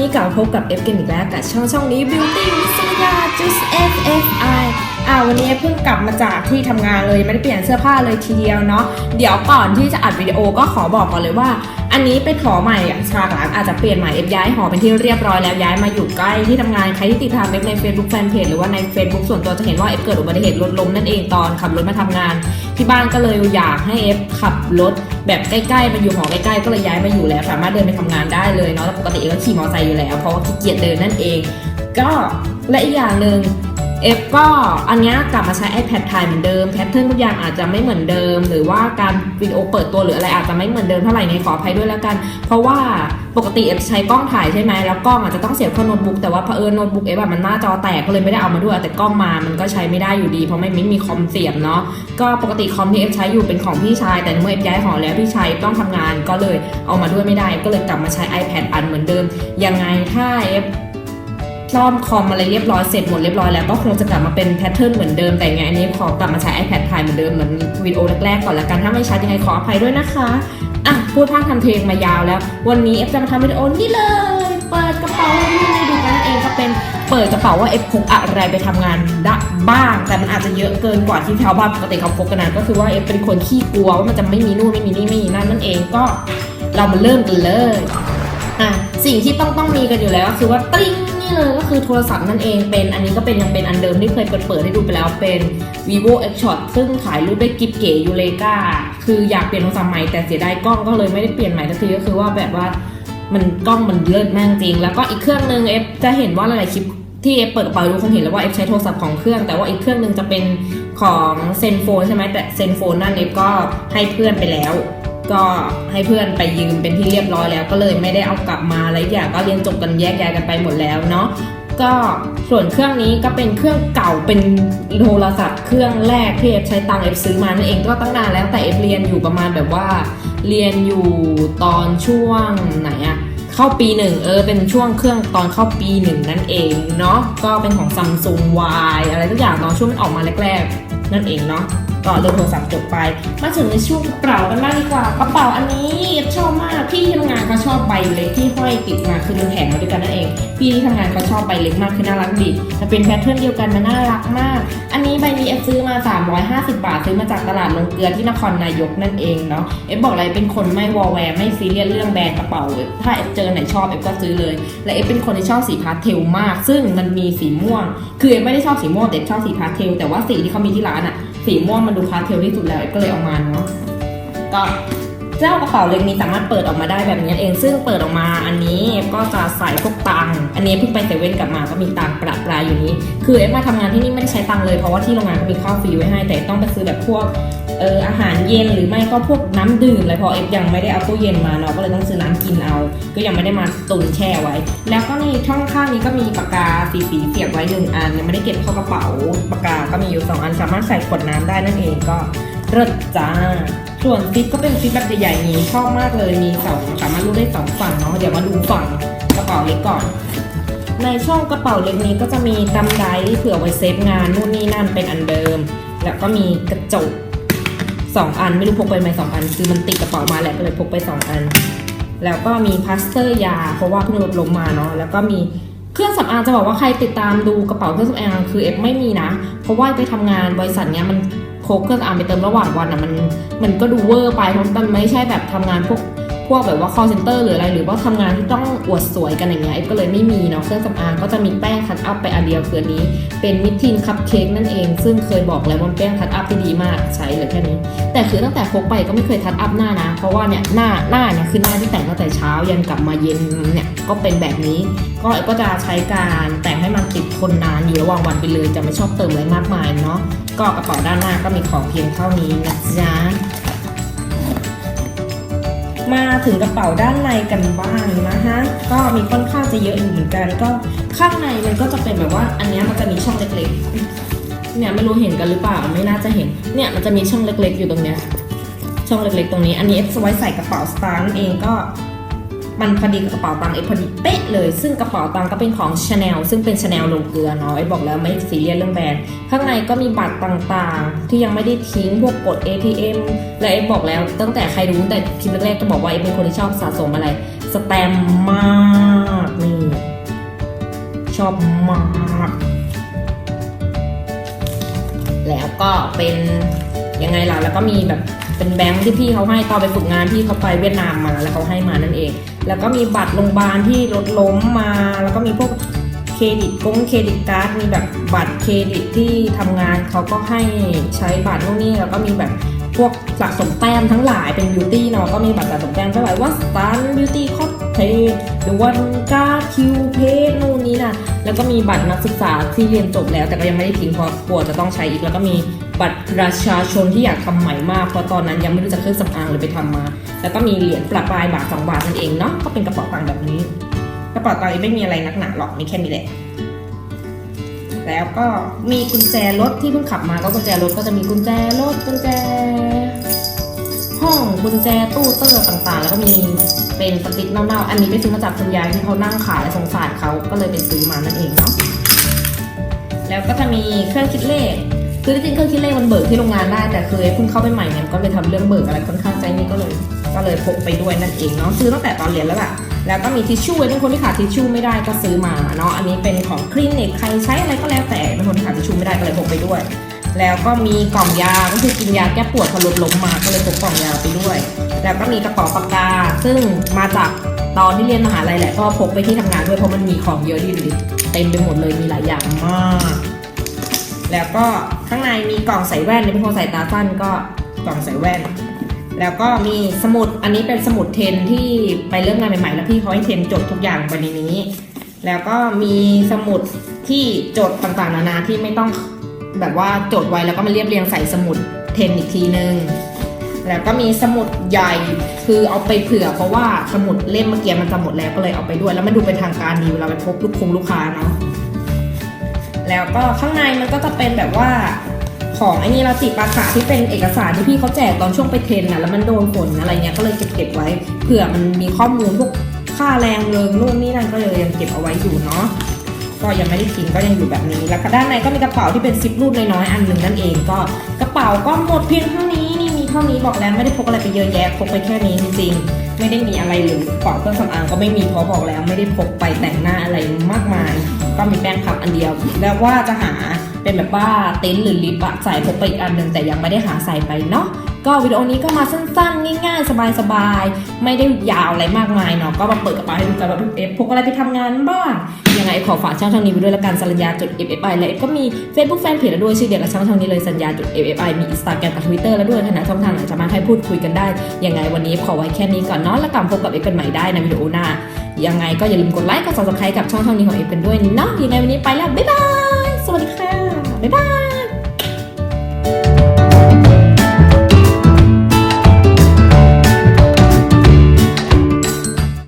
นี้กลับมาพบกับเอฟกันอีกแล้วกับช่องช่องนี้ Beauty with Suya Just F F I อ่าวันนี้เพิ่งกลับมาจากที่ทำงานเลยไม่ได้เปลี่ยนเสื้อผ้าเลยทีเดียวเนาะเดี๋ยวก่อนที่จะอัดวิดีโอก็ขอบอกก่อนเลยว่า อันนี้เป็นหอใหม่อะฉากหลังอาจจะเปลี่ยนใหม่เอฟย้ายหอเป็นที่เรียบร้อยแล้วย้ายมาอยู่ใกล้ที่ทำงานใครที่ติดตามเอฟใน Facebook Fanpage หรือว่าใน Facebook ส่วนตัวจะเห็นว่าเอฟเกิดอุบัติเหตุรถล้มนั่นเองตอนขับรถมาทำงาน ที่บ้านก็เลยอยากให้เอฟขับรถแบบใกล้ๆมาอยู่หอใกล้ๆก็เลยย้ายมาอยู่แล้ว สามารถเดินไปทำงานได้เลยเนาะแต่ปกติเอฟก็ขี่มอเตอร์ไซค์อยู่แล้วเพราะว่าขี้เกียจเดินนั่นเอง ก็และอีกอย่างหนึ่ง เอฟก็อันนี้กลับมาใช้ iPad ถ่ายเหมือนเดิมแพทเทิร์นทุกอย่างอาจจะไม่เหมือนเดิม หรือว่าการวิดีโอเปิดตัวหรืออะไรอาจจะไม่เหมือนเดิมเท่าไหร่ในขออภัยด้วยแล้วกัน เพราะว่าปกติเอฟใช้กล้องถ่ายใช่ไหมแล้วกล้องอาจจะต้องเสียบเข้าโน้ตบุ๊กแต่ว่าเผอิญโน้ตบุ๊กเอฟแบบมันหน้าจอแตกก็เลยไม่ได้เอามาด้วยแต่กล้องมามันก็ใช้ไม่ได้อยู่ดีเพราะไม่ไม่มีคอมเสียบเนาะก็ปกติคอมที่เอฟใช้อยู่เป็นของพี่ชาย แต่เมื่อเอฟย้ายหอแล้วพี่ชายต้องทำงานก็เลยเอามาด้วยไม่ได้ ก็เลยกลับมาใช้ iPad อันเหมือนเดิมยังไงถ้าเอฟ ซ่อมคอมอะไรเรียบร้อยเสร็จหมดเรียบร้อยแล้วก็คงจะกลับมาเป็นแพทเทิร์นเหมือนเดิมแต่ไงอันนี้ขอกลับมาใช้ iPad ถ่ายเหมือนเดิมเหมือนวิดีโอแรกๆก่อนละกันถ้าไม่ชัดยังไงขออภัยด้วยนะคะอะพูดพากทำเพลงมายาวแล้ว วันนี้เอฟจะมาทำวิดีโอนี่เลย เปิดกระเป๋าให้พี่ดูกันนั่นเองก็เป็นเปิดกระเป๋าว่าเอฟพกอะไรไปทำงานได้บ้าง แต่มันอาจจะเยอะเกินกว่าที่ชาวบ้านปกติเขาพกกันนะก็คือว่าเอฟเป็นคนขี้กลัวว่ามันจะไม่มีนู่นไม่มีนี่ไม่มีนั่นนั่นเองก็เรามาเริ่มกันเลยอะสิ่งที่ต้องต้องมีกันอยู่แล้วก็คือว่าติ้ง นี่เลยก็คือโทรศัพท์นั่นเองเป็น อันนี้ก็เป็นยังเป็นอันเดิมที่เคยเปิดเปิดให้ดูไปแล้วเป็น vivo x shot ซึ่งถ่ายรูปได้กิบเก๋ยูเลกาคืออยากเปลี่ยนโทรศัพท์ใหม่แต่เสียดายกล้องก็เลยไม่ได้เปลี่ยนใหม่สักทีก็คือว่าแบบว่ามันกล้องมันเลิศมากจริง แล้วก็อีกเครื่องนึงเอฟจะเห็นว่าหลายๆคลิปที่เอฟเปิดกระเป๋าดูคงเห็นแล้วว่าเอฟใช้โทรศัพท์ของเครื่อง แต่ว่าอีกเครื่องนึงจะเป็นของเซนโฟนใช่ไหมแต่เซนโฟนนั่นเอฟก็ให้เพื่อนไปแล้ว ก็ให้เพื่อนไปยืมเป็นที่เรียบร้อยแล้ว ก็เลยไม่ได้เอากลับมาอะไรอย่างก็เรียนจบกันแยกย้ายกันไปหมดแล้วเนาะก็ส่วนเครื่องนี้ก็เป็นเครื่องเก่าเป็นโทรศัพท์เครื่องแรกที่เอฟใช้ตังเอฟซื้อมานั่นเองก็ตั้งนานแล้วแต่เอฟเรียนอยู่ประมาณแบบว่า เรียนอยู่ตอนช่วงไหนอะเข้าปีหนึ่งเออเป็นช่วงเครื่องตอนเข้าปีหนึ่งนั่นเองเนาะก็เป็นของซัมซุง Y อะไรทุกอย่างตอนช่วงมันออกมาแรกๆนั่นเองเนาะ ก็เรื่องโทรศัพท์จบไป มาถึงในช่วงกระเป๋ากันบ้างดีกว่ากระเป๋าอันนี้ชอบมากพี่ที่ทำงานเขาชอบใบเล็กที่ห้อยติดมาคือมันแถมมาด้วยกันนั่นเอง พี่ที่ทำงานเขาชอบใบเล็กมากคือน่ารักดีมันเป็นแพทเทิร์นเดียวกันมันน่ารักมาก อันนี้ใบนี้เอฟซื้อมา 350 บาท ซื้อมาจากตลาดลงเกลือที่นครนายกนั่นเองเนาะเอฟบอกเลยเป็นคนไม่วอลแวร์ไม่ซีเรียสเรื่องแบรนด์กระเป๋าถ้าเอฟเจอไหนชอบเอฟก็ซื้อเลย และเอฟเป็นคนที่ชอบสีพาสเทลมาก ซึ่งมันมีสีม่วง คือเอฟไม่ได้ชอบสีม่วงแต่ชอบสีพาสเทลแต่ว่าสีที่เขามีที่ร้านอะ สีม่วงมันดูพาสเทลที่สุดแล้วก็เลยเอามาเนาะก็ เจ้ากระเป๋าเล็กนี้สามารถเปิดออกมาได้แบบนี้เอง ซึ่งเปิดออกมาอันนี้ก็จะใส่พวกตังอันนี้เพิ่งไปเซเว่นกลับมาก็มีตังประปรายอยู่นี้ คือเอฟมาทำงานที่นี่ไม่ได้ใช้ตังเลยเพราะว่าที่โรงงานมีข้าวฟรีไว้ให้ แต่ต้องไปซื้อแบบพวกเอออาหารเย็นหรือไม่ก็พวกน้ำดื่มอะไรพราะเอฟยังไม่ได้เอาตู้เย็นมาเนาะก็เลยต้องซื้อน้ำกินเอา ก็ยังไม่ได้มาตุนแช่ไว้ แล้วก็ในช่องข้างนี้ก็มีปากกาสีสีเสียบไว้หนึ่งอันยังไม่ได้เก็บเข้ากระเป๋าปากกาก็มีอยู่สองอันสามารถใส่ขวดน้ำได้นั่นเองก็เลิศจ้า ส่วนซิปก็เป็นซิปแบบใหญ่ๆนี้ชอบมากเลยมีสองสามารถรูดได้สองฝั่งเนาะเดี๋ยวมาดูฝั่งกระเป๋าเล็กก่อน ในช่องกระเป๋าเล็กนี้ก็จะมีตำไดเผื่อไว้เซฟงานนู่นนี่นั่นเป็นอันเดิม แล้วก็มีกระจกสองอันไม่รู้พกไปไหมสองอัน คือมันติดกระเป๋ามาแหละก็เลยพกไปสองอัน แล้วก็มีพลาสเตอร์ยา เพราะว่าเพิ่งลดลงมาเนาะแล้วก็มีเครื่องสำอางจะบอกว่าใครติดตามดูกระเป๋าเครื่องสำอางคือเอฟไม่มีนะ เพราะว่าไปทำงานบริษัทเนี้ยมัน พกเครื่องสำอางไปเติมระหว่างวันอะมันมันก็ดูเวอร์ไปเพราะมันไม่ใช่แบบทำงานพวกพวกแบบว่า call center หรืออะไร หรือว่าทำงานที่ต้องอวดสวยกันอย่างเงี้ยเอฟก็เลยไม่มีเนาะเครื่องสำอางก็จะมีแป้งคัดอัพไปอันเดียวคืออนนี้ เป็นมิทินคัพเค้กนั่นเอง ซึ่งเคยบอกแล้วว่ามันแป้งคัดอัพที่ดีมากใช้เลยแค่นี้ แต่คือตั้งแต่พกไปก็ไม่เคยทัดอัพหน้านะ เพราะว่าเนี่ยหน้าหน้าเนี่ยคือหน้าที่แต่งตั้งแต่เช้ายันกลับมาเย็นเนี่ยก็เป็นแบบนี้ ก็ก็จะใช้การแต่ง้มันติดทนนานอยู่ระหว่างวันไปเลยจะไม่ชอบเติมอะไรมากมายเนาะก็กระเป๋าด้านหน้าก็มีของเพียงเท่านี้นะจ๊ะมาถึงกระเป๋าด้านในกันบ้างนะคะก็มีค่อนข้างจะเยอะอยู่เหมือนกัน ก็ข้างในมันก็จะเป็นแบบว่า อันนี้มันจะมีช่องเล็กๆ เนี่ยไม่รู้เห็นกันหรือเปล่าไม่น่าจะเห็น เนี่ยมันจะมีช่องเล็กๆ อยู่ตรงเนี้ยช่องเล็กๆ ตรงนี้ อันนี้เอฟไว้ใส่กระเป๋าสตางค์นั่นเองก็ มันพอดีกับกระเป๋าตังค์เอพอดีเป๊ะเลย ซึ่งกระเป๋าตังค์ก็เป็นของ Chanel ซึ่งเป็น Chanel ลงเกลือเนาะไอ้บอกแล้วไม่ซีเรียสเรื่องแบรนด์ข้างในก็มีบัตรต่างๆ ที่ยังไม่ได้ทิ้งพวกกด ATM และเอบอกแล้ว ตั้งแต่ใครรู้แต่คลิปแรกๆก็บอกว่าเอเป็นคนที่ชอบสะสมอะไร สแตมมากนี่ชอบมากแล้วก็เป็นยังไงล่ะแล้วก็มีแบบเป็นแบงค์ที่พี่เขาให้ตอนไปฝึกงานพี่เขาไปเวียดนามมาแล้วเขาให้มานั่นเอง แล้วก็มีบัตรโรงพยาบาลที่รถล้มมา แล้วก็มีพวกเครดิตกงเครดิตการ์ดมีแบบบัตรเครดิตที่ทำงานเขาก็ให้ใช้บัตรพวกนี้แล้วก็มีแบบ วกสะสมแต้มทั้งหลายเป็นบิวตี้เนาะก็มีบัตรสะสมแต้มทั้งหลายว่าสตันบิวตี้คอสเทหรือวันการ์คิวเพจนู่นนี่นะแล้วก็มีบัตรนักศึกษาที่เรียนจบแล้ว แต่ก็ยังไม่ได้ทิ้งเพราะกลัวจะต้องใช้อีกแล้วก็มีบัตรประชาชนที่อยากทำใหม่มากเพราะตอนนั้นยังไม่รู้จักเครื่องสำอางเลยไปทำมา แล้วก็มีเหรียญประปายบาทสองบาทนั่นเองเนาะก็เป็นกระเป๋าตังค์แบบนี้กระเป๋าตังค์ไม่มีอะไรนักหนาหรอกมีแค่นี้แหละ แล้วก็มีกุญแจรถที่เพิ่งขับมาก็กุญแจรถก็จะมีกุญแจรถกุญแจ ห้องกุญแจตู้เตอร์ต่างๆ แล้วก็มีเป็นสติ๊กเน่าๆอันนี้ไปซื้อมาจากคุณยายที่เขานั่งขายและสงสารเขาก็เลยไปซื้อมานั่นเองเนาะแล้วก็จะมีเครื่องคิดเลขคือที่จริงเครื่องคิดเลขมันเบิกที่โรงงานได้แต่เคยเพิ่งเข้าไปใหม่เนี่ยก็เลยทำเรื่องเบิกอะไรค่อนข้างใจนี่ก็เลย ก็เลยพกไปด้วยนั่นเองเนาะซื้อตั้งแต่ตอนเรียนแล้วล่ะ แล้วก็มีทิชชู่ไว้เป็นคนที่ขาดทิชชู่ไม่ได้ก็ซื้อมาเนาะอันนี้เป็นของคลินิกใครใช้อะไรก็แล้วแต่เป็นคนที่ขาดทิชชู่ไม่ได้ก็เลยพกไปด้วย แล้วก็มีกล่องยาก็คือกินยาแก้ปวดพอรถล้มมาก็เลยพกกล่องยาไปด้วย แล้วก็มีกระเป๋าปากกา ซึ่งมาจากตอนที่เรียนมหาลัยแหละก็พกไปที่ทำงานด้วยเพราะมันมีของเยอะดีดูดิเต็มไปหมดเลยมีหลายอย่างมาก แล้วก็ข้างในมีกล่องใส่แว่นในเป็นคนใส่ตาสั้นก็กล่องใส่แว่น แล้วก็มีสมุดอันนี้เป็นสมุดเทนที่ไปเริ่มงานใหม่ๆแล้วพี่เขาให้เทนจดทุกอย่างไว้ในนี้ แล้วก็มีสมุดที่จดต่างๆนานาที่ไม่ต้องแบบว่าจดไว้แล้วก็มาเรียบเรียงใส่สมุดเทนอีกทีนึงแล้วก็มีสมุดใหญ่คือเอาไปเผื่อ เพราะว่าสมุดเล่มเมื่อกี้มันจะหมดแล้วก็เลยเอาไปด้วย แล้วมันดูเป็นทางการดีเวลาไปพบลูกคงลูกค้าเนาะแล้วก็ข้างในมันก็จะเป็นแบบว่า ของไอ้นี่เราติดปาถะที่เป็นเอกสารที่พี่เขาแจกตอนช่วงไปเทรนนะแล้วมันโดนฝนอะไรเงี้ยก็เลยเก็บเก็บไว้เผื่อมันมีข้อมูลพวกค่าแรงเริงนู่นนี่นั่นก็เลยยังเก็บเอาไว้อยู่เนาะก็ยังไม่ได้ทิ้งก็ยังอยู่แบบนี้ แล้วก็ด้านในก็มีกระเป๋าที่เป็นซิปรูดน้อยๆอันหนึ่งนั่นเองก็กระเป๋าก็หมดเพียงเท่านี้นี่มีเท่านี้บอกแล้วไม่ได้พกอะไรไปเยอะแยะพกไปแค่นี้จริงๆ ไม่ได้มีอะไรเลยกระเป๋าเครื่องสำอางก็ไม่มีเพราะบอกแล้วไม่ได้พกไปแต่งหน้าอะไรมากมาย ก็มีแป้งพับอันเดียว แล้วว่าจะหาเป็นแบบว่าเต็นท์หรือลิปอะใส่พกไปอีกอันหนึ่งแต่ยังไม่ได้หาใส่ไปเนาะ ก็วิดีโอนี้ก็มาสั้นๆ ง่ายๆ สบายๆ ไม่ได้ยาวอะไรมากมายเนาะก็มาเปิดกระเป๋าให้ดูกันว่าเอฟพกอะไรไปทำงานบ้างยังไงขอฝากช่องทางนี้ไปด้วยละกันสัญญาจุด FFI และเอฟก็มี Facebook แฟนเพจแล้วด้วยชื่อเดียวกับช่องทางนี้เลยสัญญาจุด FFI มี Instagram กับ Twitter แล้วด้วยขณะช่องทางไหนสามาให้พูดคุยกันได้ ยังไงวันนี้ขอไว้แค่นี้ก่อนเนาะแล้วกลับพบกับเอฟกันใหม่ได้ในวิดีโอหน้า ยังไงก็อย่าลืมกดไลค์กด subscribe กับช่องทางนี้ของเอฟกันด้วยเนาะยังไงวันนี้ไปแล้วบ๊ายบายสวัสดีค่ะบ๊ายบาย